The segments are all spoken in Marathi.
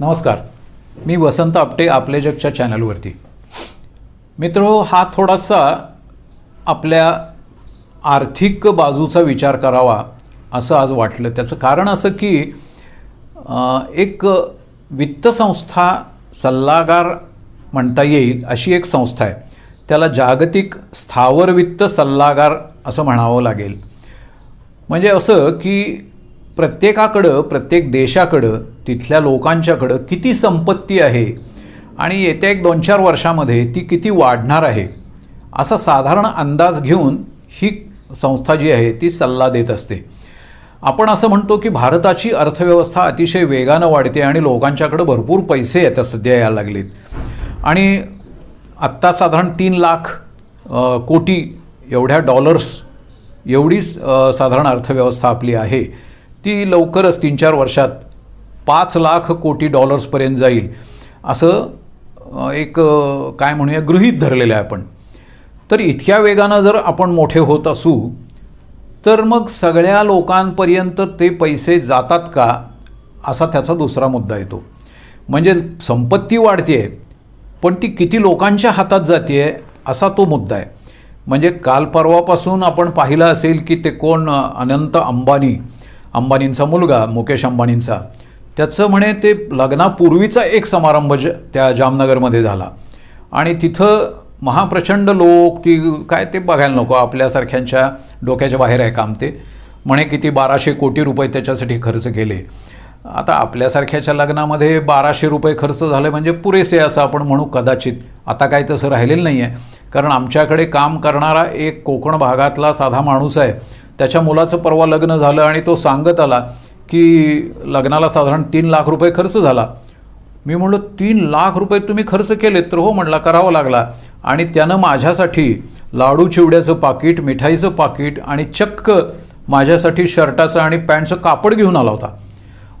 नमस्कार. मी वसंत आपटे आपले जगच्या चॅनलवरती. मित्रो हा थोडासा आपल्या आर्थिक बाजूचा विचार करावा असं आज वाटलं. त्याचं कारण असं की एक वित्तसंस्था सल्लागार म्हणता येईल अशी एक संस्था आहे. त्याला जागतिक स्थावर वित्त सल्लागार असं म्हणावं लागेल. म्हणजे असं की प्रत्येकाकडं प्रत्येक देशाकडं तिथल्या लोकांच्याकडं किती संपत्ती आहे आणि येत्या एक दोन चार वर्षामध्ये ती किती वाढणार आहे असा साधारण अंदाज घेऊन ही संस्था जी आहे ती सल्ला देत असते. आपण असं म्हणतो की भारताची अर्थव्यवस्था अतिशय वेगानं वाढते आणि लोकांच्याकडं भरपूर पैसे येतात सध्या यायला लागलेत. आणि आत्ता साधारण तीन लाख कोटी एवढ्या डॉलर्स एवढी साधारण अर्थव्यवस्था आपली आहे. ती लवकरच तीन चार वर्षात पाच लाख कोटी डॉलर्सपर्यंत जाईल. असं एक काय म्हणूया गृहीत धरलेलं आहे आपण. तर इतक्या वेगानं जर आपण मोठे होत असू तर मग सगळ्या लोकांपर्यंत ते पैसे जातात का असा त्याचा दुसरा मुद्दा येतो. म्हणजे संपत्ती वाढते पण ती किती लोकांच्या हातात जाते असा तो मुद्दा आहे. म्हणजे काल परवापासून आपण पाहिलं असेल की ते कोण अनंत अंबानी अंबानींचा मुलगा मुकेश अंबानींचा. त्याचं म्हणे ते लग्नापूर्वीचा एक समारंभ ज त्या जामनगरमध्ये झाला. आणि तिथं महाप्रचंड लोक ती काय ते बघायला नको आपल्यासारख्यांच्या डोक्याच्या बाहेर आहे काम ते. म्हणे किती बाराशे कोटी रुपये त्याच्यासाठी खर्च केले. आता आपल्यासारख्याच्या लग्नामध्ये बाराशे रुपये खर्च झाले म्हणजे पुरेसे असं आपण म्हणू कदाचित. आता काय तसं राहिलेलं नाही आहे कारण आमच्याकडे काम करणारा एक कोकण भागातला साधा माणूस आहे. त्याच्या मुलाचं परवा लग्न झालं आणि तो सांगत आला की लग्नाला साधारण तीन लाख रुपये खर्च झाला. मी म्हणलो तीन लाख रुपये तुम्ही खर्च केलेत तर हो म्हणला करावा लागला. आणि त्यानं माझ्यासाठी लाडू चिवड्याचं पाकिट मिठाईचं पाकिट आणि चक्क माझ्यासाठी शर्टाचं आणि पॅन्टचं कापड घेऊन आला होता.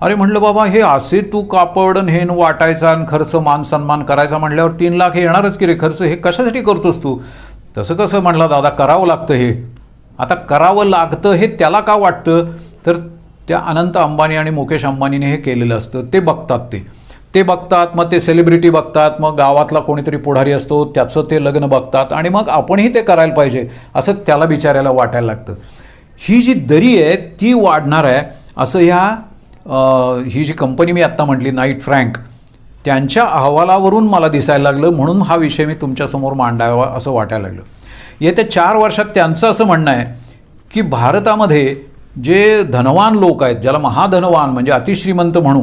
अरे म्हणलं बाबा हे असे तू कापड आणि हे न वाटायचा आणि खर्च मान सन्मान करायचा म्हणल्यावर तीन लाख हे येणारच की रे खर्च? हे कशासाठी करतोस तू? तसं कसं म्हणला दादा करावं लागतं हे. आता करावं लागतं हे त्याला का वाटतं? तर त्या अनंत अंबानी आणि मुकेश अंबानीने हे केलेलं असतं. ते बघतात ते. ते बघतात मग ते सेलिब्रिटी बघतात मग गावातला कोणीतरी पुढारी असतो त्याचं ते लग्न बघतात आणि मग आपणही ते करायला पाहिजे असं त्याला बिचारायला वाटायला लागतं. ही जी दरी आहे ती वाढणार आहे असं ह्या ही जी कंपनी मी आत्ता म्हटली नाईट फ्रँक त्यांच्या अहवालावरून मला दिसायला लागलं म्हणून हा विषय मी तुमच्यासमोर मांडावा असं वाटायला लागलं. येत्या चार वर्षात त्यांचं असं म्हणणं आहे की भारतामध्ये जे धनवान लोक आहेत ज्याला महाधनवान म्हणजे अतिश्रीमंत म्हणू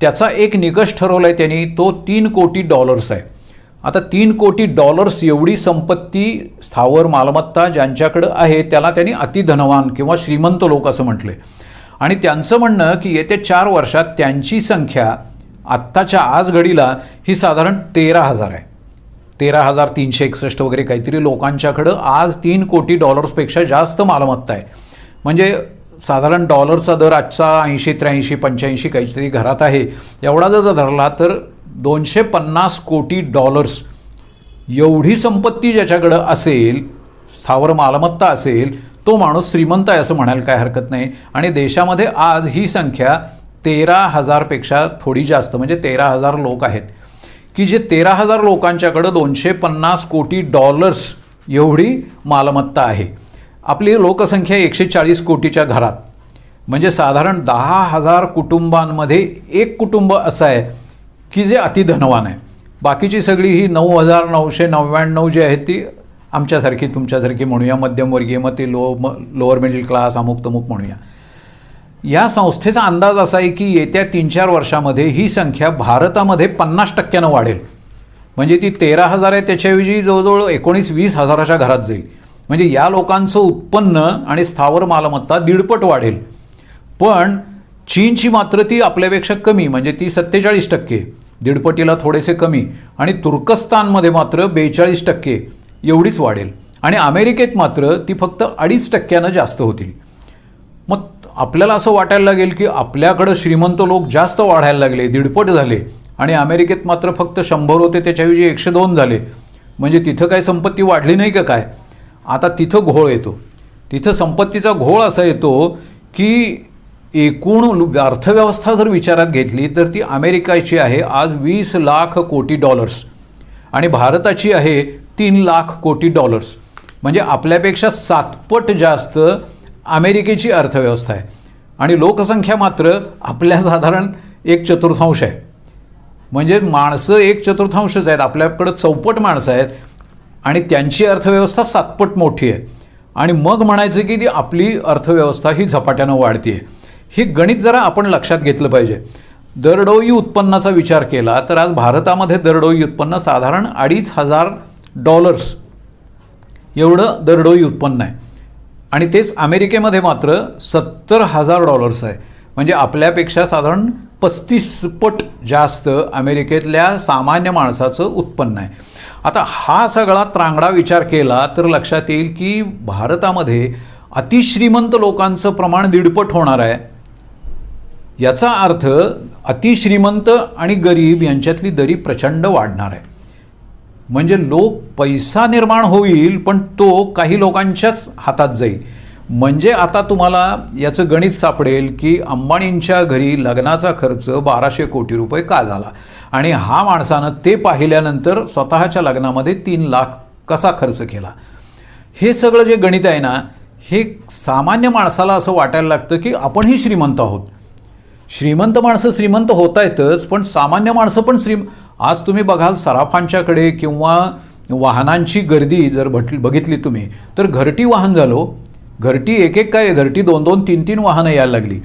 त्याचा एक निकष ठरवला आहे त्यांनी तो तीन कोटी डॉलर्स आहे. आता तीन कोटी डॉलर्स एवढी संपत्ती स्थावर मालमत्ता ज्यांच्याकडं आहे त्याला त्यांनी अतिधनवान किंवा श्रीमंत लोक असं म्हटले आणि त्यांचं म्हणणं की येत्या चार वर्षात त्यांची संख्या आत्ताच्या आज घडीला ही साधारण तेरा हजार आहे. तेरा हजार तीनशे एकसष्ट वगैरे काहीतरी लोकांच्याकडं आज तीन कोटी डॉलर्सपेक्षा जास्त मालमत्ता आहे. म्हणजे साधारण डॉलरचा दर आजचा ऐंशी त्र्याऐंशी पंच्याऐंशी काहीतरी घरात आहे. एवढा जर धरला तर दोनशे पन्नास कोटी डॉलर्स एवढी संपत्ती ज्याच्याकडं असेल स्थावर मालमत्ता असेल तो माणूस श्रीमंत आहे असं म्हणायला काय हरकत नाही. आणि देशामध्ये आज ही संख्या तेरा हजारपेक्षा थोडी जास्त म्हणजे तेरा हजार लोक आहेत. की जे तेरा हजार लोकांच्याकडं दोनशे पन्नास कोटी डॉलर्स एवढी मालमत्ता आहे. आपली लोकसंख्या एकशे चाळीस कोटीच्या घरात. म्हणजे साधारण दहा हजार कुटुंबांमध्ये एक कुटुंब असं आहे की जे अतिधनवान आहे. बाकीची सगळी ही नऊ हजार नऊशे नव्याण्णव जी आहेत ती आमच्यासारखी तुमच्यासारखी म्हणूया. मध्यमवर्गीय मग ती लो म लोअर मिडल क्लास अमुक तमुक म्हणूया. या संस्थेचा अंदाज असा आहे की येत्या तीन चार वर्षामध्ये ही संख्या भारतामध्ये पन्नास टक्क्यानं वाढेल. म्हणजे ती तेरा हजार आहे त्याच्याऐवजी जवळजवळ एकोणीस वीस हजाराच्या घरात जाईल. म्हणजे या लोकांचं उत्पन्न आणि स्थावर मालमत्ता दीडपट वाढेल. पण चीनची मात्र ती आपल्यापेक्षा कमी म्हणजे ती सत्तेचाळीस टक्के दीडपटीला थोडेसे कमी आणि तुर्कस्तानमध्ये मात्र बेचाळीस टक्के एवढीच वाढेल. आणि अमेरिकेत मात्र ती फक्त अडीच टक्क्यानं जास्त होतील. मग आपल्याला असं वाटायला लागेल की आपल्याकडं श्रीमंत लोक जास्त वाढायला लागले दीडपट झाले आणि अमेरिकेत मात्र फक्त शंभर होते त्याच्याऐवजी एकशे दोन झाले. म्हणजे तिथं काय संपत्ती वाढली नाही का काय? आता तिथं घोळ येतो. तिथं संपत्तीचा घोळ असा येतो की एकूण लु- अर्थव्यवस्था जर विचारात घेतली तर ती अमेरिकेची आहे आज वीस लाख कोटी डॉलर्स. आणि भारताची आहे तीन लाख कोटी डॉलर्स. म्हणजे आपल्यापेक्षा सातपट जास्त अमेरिकेची अर्थव्यवस्था आहे. आणि लोकसंख्या मात्र आपल्या साधारण एक चतुर्थांश आहे. म्हणजे माणसं एक चतुर्थांशच आहेत आपल्याकडं चौपट माणसं आहेत. आणि त्यांची अर्थव्यवस्था सातपट मोठी आहे. आणि मग म्हणायचं की ती आपली अर्थव्यवस्था ही झपाट्यानं वाढते हे गणित जरा आपण लक्षात घेतलं पाहिजे. दरडोई उत्पन्नाचा विचार केला तर आज भारतामध्ये दरडोई उत्पन्न साधारण अडीच हजार डॉलर्स. एवढं दरडोई उत्पन्न आहे. आणि तेच अमेरिकेमध्ये मात्र सत्तर हजार डॉलर्स आहे. म्हणजे आपल्यापेक्षा साधारण पस्तीस पट जास्त अमेरिकेतल्या सामान्य माणसाचं उत्पन्न आहे. आता हा सगळा त्रांगडा विचार केला तर लक्षात येईल की भारतामध्ये अतिश्रीमंत लोकांचं प्रमाण दीडपट होणार आहे. याचा अर्थ अतिश्रीमंत आणि गरीब यांच्यातली दरी प्रचंड वाढणार आहे. म्हणजे लोक पैसा निर्माण होईल पण तो काही लोकांच्याच हातात जाईल. म्हणजे आता तुम्हाला याचं गणित सापडेल की अंबानींच्या घरी लग्नाचा खर्च बाराशे कोटी रुपये का झाला? आणि हा माणसानं ते पाहिल्यानंतर स्वतःच्या लग्नामध्ये तीन लाख कसा खर्च केला? हे सगळं जे गणित आहे ना हे सामान्य माणसाला असं वाटायला लागतं की आपणही श्रीमंत आहोत. श्रीमंत माणसं श्रीमंत होता येतच पण सामान्य माणसं पण श्रीम आज तुम्ही बघाल सराफांच्याकडे किंवा वाहनांची गर्दी जर भट बघितली तुम्ही तर घरटी वाहन झालो हो. घरटी एक एक काय घरटी दोन दोन तीन तीन वाहनं यायला लागली.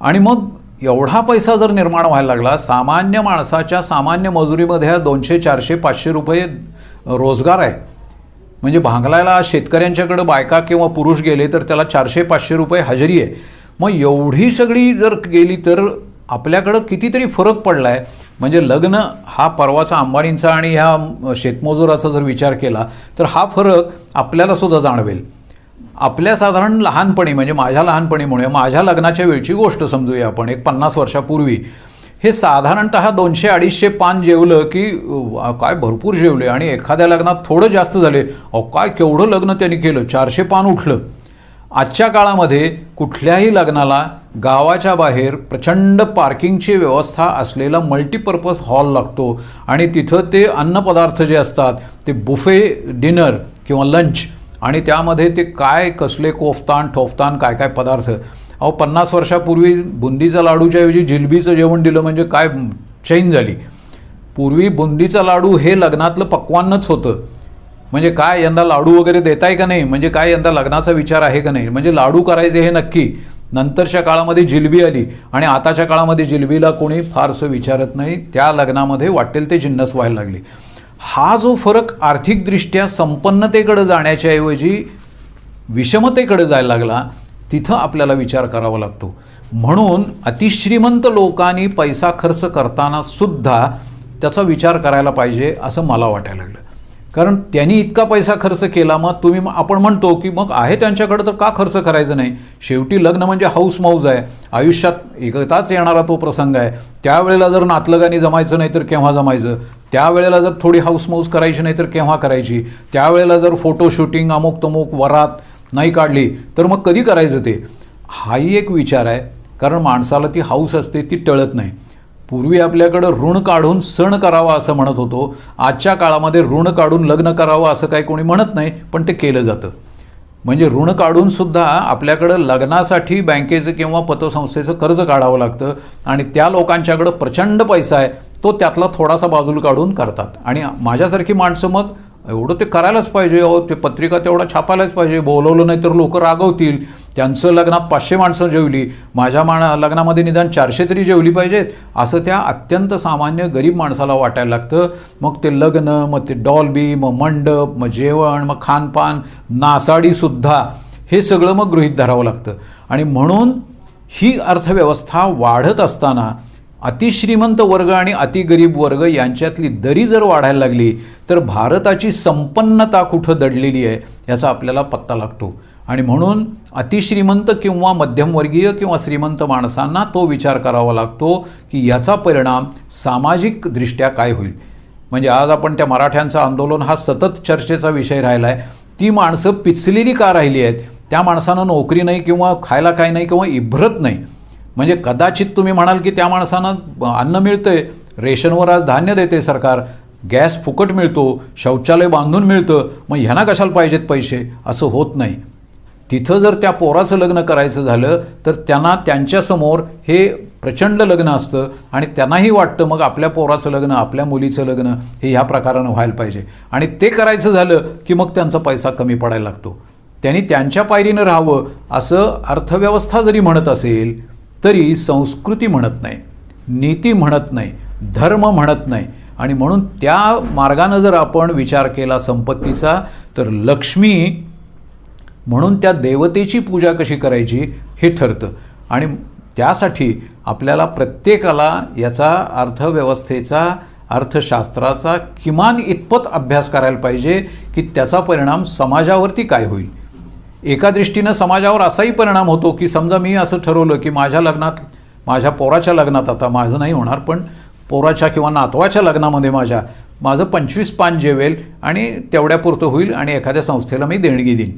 आणि मग एवढा पैसा जर निर्माण व्हायला लागला सामान्य माणसाच्या सामान्य मजुरीमध्ये दोनशे चारशे पाचशे रुपये रोजगार आहे. म्हणजे भांगलायला शेतकऱ्यांच्याकडे बायका किंवा पुरुष गेले तर त्याला चारशे पाचशे रुपये हजेरी आहे. मग एवढी सगळी जर गेली तर आपल्याकडं कितीतरी फरक पडला आहे म्हणजे लग्न हा परवाचा अंबानींचा आणि ह्या शेतमजुराचा जर विचार केला तर हा फरक आपल्याला सुद्धा जाणवेल. आपल्या साधारण लहानपणी म्हणजे माझ्या लहानपणीमुळे माझ्या लग्नाच्या वेळची गोष्ट समजूया आपण एक पन्नास वर्षापूर्वी. हे साधारणतः दोनशे अडीचशे पान जेवलं की काय भरपूर जेवले आणि एखाद्या लग्नात थोडं जास्त झाले. अहो काय केवढं लग्न त्यांनी केलं? चारशे पान उठलं. आजच्या काळामध्ये कुठल्याही लग्नाला गावाच्या बाहेर प्रचंड पार्किंगची व्यवस्था असलेला मल्टीपर्पज हॉल लागतो आणि तिथं ते अन्नपदार्थ जे असतात ते बुफे डिनर किंवा लंच आणि त्यामध्ये ते काय कसले कोफतान ठोफतान काय काय पदार्थ? अहो पन्नास वर्षापूर्वी बुंदीचा लाडूच्या ऐवजी जिलबीचं जेवण दिलं म्हणजे काय चैन झाली. पूर्वी बुंदीचा लाडू हे लग्नातलं पक्वान्नच होतं. म्हणजे काय यंदा लाडू वगैरे देताय का नाही? म्हणजे काय यंदा लग्नाचा विचार आहे का नाही? म्हणजे लाडू करायचे हे नक्की. नंतरच्या काळामध्ये जिलबी आली आणि आताच्या काळामध्ये जिलबीला कोणी फारसं विचारत नाही. त्या लग्नामध्ये वाटेल ते जिन्नस व्हायला लागले. हा जो फरक आर्थिकदृष्ट्या संपन्नतेकडे जाण्याच्या ऐवजी विषमतेकडे जायला लागला तिथं आपल्याला विचार करावा लागतो. म्हणून अतिश्रीमंत लोकांनी पैसा खर्च करताना सुद्धा त्याचा विचार करायला पाहिजे असं मला वाटायला लागलं. कारण त्यांनी इतका पैसा खर्च केला मग तुम्ही आपण म्हणतो की मग आहे त्यांच्याकडे तर का खर्च करायचं नाही? शेवटी लग्न म्हणजे हाऊस मौज आहे. आयुष्यात एकताच येणारा तो प्रसंग आहे. त्यावेळेला जर नातलगानी जमायचं नाही तर केव्हा जमायचं? त्यावेळेला जर थोडी हाऊस करायची नाही तर केव्हा करायची? त्यावेळेला जर फोटो शूटिंग अमुक तमुक वरात नाही काढली तर मग कधी करायचं ते? हाही एक विचार आहे. कारण माणसाला ती हाऊस असते ती टळत नाही. पूर्वी आपल्याकडं ऋण काढून सण करावा असं म्हणत होतो. आजच्या काळामध्ये ऋण काढून लग्न करावं असं काही कोणी म्हणत नाही पण ते केलं जातं. म्हणजे ऋण काढूनसुद्धा आपल्याकडं लग्नासाठी बँकेचं किंवा पतसंस्थेचं कर्ज काढावं लागतं आणि त्या लोकांच्याकडं प्रचंड पैसा आहे तो त्यातला थोडासा बाजूला काढून करतात. आणि माझ्यासारखी माणसं मग एवढं ते करायलाच पाहिजे अहो ते पत्रिका तेवढा छापायलाच पाहिजे बोलवलं नाही तर लोक रागवतील. त्यांचं लग्नात पाचशे माणसं जेवली माझ्या मा लग्नामध्ये निदान चारशे तरी जेवली पाहिजेत असं त्या अत्यंत सामान्य गरीब माणसाला वाटायला लागतं. मग ते लग्न मग ते डॉल्बी मग मंडप मग जेवण मग खानपान नासाडीसुद्धा हे सगळं मग गृहीत धरावं लागतं. आणि म्हणून ही अर्थव्यवस्था वाढत असताना अतिश्रीमंत वर्ग आणि अतिगरीब वर्ग यांच्यातली दरी जर वाढायला लागली तर भारताची संपन्नता कुठं दडलेली आहे याचा आपल्याला पत्ता लागतो. आणि म्हणून अतिश्रीमंत किंवा मध्यमवर्गीय किंवा श्रीमंत माणसांना तो विचार करावा लागतो की याचा परिणाम सामाजिकदृष्ट्या काय होईल. म्हणजे आज आपण त्या मराठ्यांचं आंदोलन हा सतत चर्चेचा विषय राहिला आहे ती माणसं पिचलेली का राहिली आहेत? त्या माणसानं नोकरी नाही किंवा खायला काय नाही किंवा इभ्रत नाही. म्हणजे कदाचित तुम्ही म्हणाल की त्या माणसानं अन्न मिळतं आहे रेशनवर आज धान्य देते सरकार गॅस फुकट मिळतो शौचालय बांधून मिळतं मग ह्यांना कशाला पाहिजेत पैसे? असं होत नाही. तिथं जर त्या पोराचं लग्न करायचं झालं तर त्यांना त्यांच्यासमोर हे प्रचंड लग्न असतं आणि त्यांनाही वाटतं मग आपल्या पोराचं लग्न आपल्या मुलीचं लग्न हे ह्या प्रकारानं व्हायला पाहिजे. आणि ते करायचं झालं की मग त्यांचा पैसा कमी पडायला लागतो. त्यांनी त्यांच्या पायरीनं राहावं असं अर्थव्यवस्था जरी म्हणत असेल तरी संस्कृती म्हणत नाही नीती म्हणत नाही धर्म म्हणत नाही. आणि म्हणून त्या मार्गानं जर आपण विचार केला संपत्तीचा तर लक्ष्मी म्हणून त्या देवतेची पूजा कशी करायची हे ठरतं. आणि त्यासाठी आपल्याला प्रत्येकाला याचा अर्थव्यवस्थेचा अर्थशास्त्राचा किमान इतपत अभ्यास करायला पाहिजे की त्याचा परिणाम समाजावरती काय होईल. एका दृष्टीनं समाजावर असाही परिणाम होतो की समजा मी असं ठरवलं की माझ्या लग्नात माझ्या पोराच्या लग्नात आता माझं नाही होणार पण पोराच्या किंवा नातवाच्या लग्नामध्ये माझ्या माझं पंचवीस पान जेवेल आणि तेवढ्यापुरतं होईल आणि एखाद्या संस्थेला मी देणगी देईन.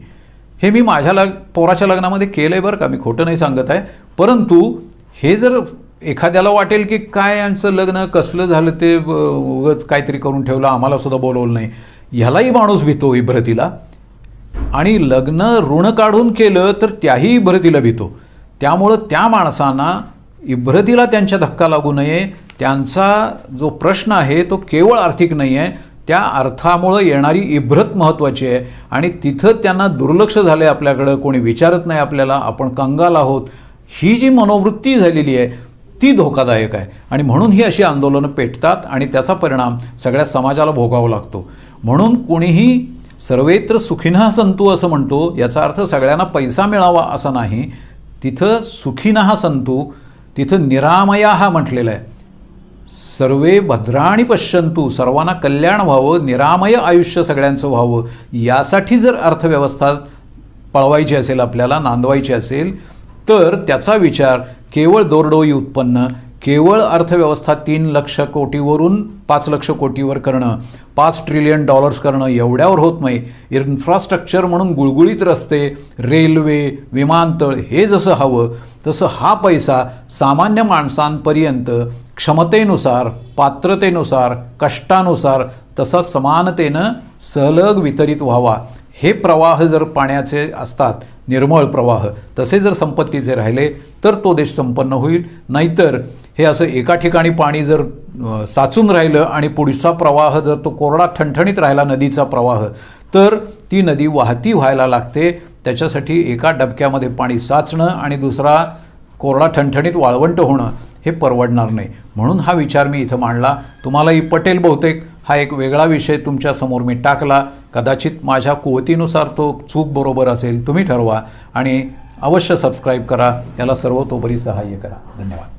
हे मी माझ्या लग पोराच्या लग्नामध्ये केलं आहे बरं का मी खोटं नाही सांगत आहे. परंतु हे जर एखाद्याला वाटेल की काय यांचं लग्न कसलं झालं ते उगच काहीतरी करून ठेवलं आम्हाला सुद्धा बोलवलं नाही. ह्यालाही माणूस भीतो इब्रतीला. आणि लग्न ऋण काढून केलं तर त्याही इब्रतीला भीतो. त्यामुळं त्या माणसांना इब्रतीला त्यांच्या धक्का लागू नये. त्यांचा जो प्रश्न आहे तो केवळ आर्थिक नाही आहे त्या अर्थामुळं येणारी इब्रत महत्त्वाची आहे. आणि तिथं त्यांना दुर्लक्ष झालं आहे आपल्याकडं कोणी विचारत नाही आपल्याला आपण कंगाल आहोत. ही जी मनोवृत्ती झालेली आहे ती धोकादायक आहे. आणि म्हणून ही अशी आंदोलनं पेटतात आणि त्याचा परिणाम सगळ्या समाजाला भोगावा लागतो. म्हणून कोणीही सर्वेत्र सुखिनः संतू असं म्हणतो याचा अर्थ सगळ्यांना पैसा मिळावा असं नाही. तिथं सुखिनः संतू तिथं निरामया हा म्हटलेला आहे. सर्वे भद्राणी पश्यंतू सर्वांना कल्याण व्हावं निरामय आयुष्य सगळ्यांचं व्हावं यासाठी जर अर्थव्यवस्था पळवायची असेल आपल्याला नांदवायची असेल तर त्याचा विचार केवळ दोरडोई उत्पन्न केवळ अर्थव्यवस्था तीन लक्ष कोटीवरून पाच लक्ष कोटीवर करणं पाच ट्रिलियन डॉलर्स करणं एवढ्यावर होत नाही. इन्फ्रास्ट्रक्चर म्हणून गुळगुळीत रस्ते रेल्वे विमानतळ हे जसं हवं तसं हा पैसा सामान्य माणसांपर्यंत क्षमतेनुसार पात्रतेनुसार कष्टानुसार तसा समानतेनं सलग वितरित व्हावा. हे प्रवाह जर पाण्याचे असतात निर्मळ प्रवाह तसे जर संपत्तीचे राहिले तर तो देश संपन्न होईल. नाहीतर हे असं एका ठिकाणी पाणी जर साचून राहिलं आणि पुढचा प्रवाह जर तो कोरडा ठणठणीत राहिला नदीचा प्रवाह तर ती नदी वाहती व्हायला लागते. त्याच्यासाठी एका डबक्यामध्ये पाणी साचणं आणि दुसरा कोरडा ठणठणीत वाळवंट होणं हे परवडणार नाही. म्हणून हा विचार मी इथं मांडला. तुम्हालाही पटेल बहुतेक. हा एक वेगळा विषय तुमच्यासमोर मी टाकला. कदाचित माझ्या कुवतीनुसार तो चूक बरोबर असेल. तुम्ही ठरवा आणि अवश्य सबस्क्राईब करा. त्याला सर्वतोपरी सहाय्य करा. धन्यवाद.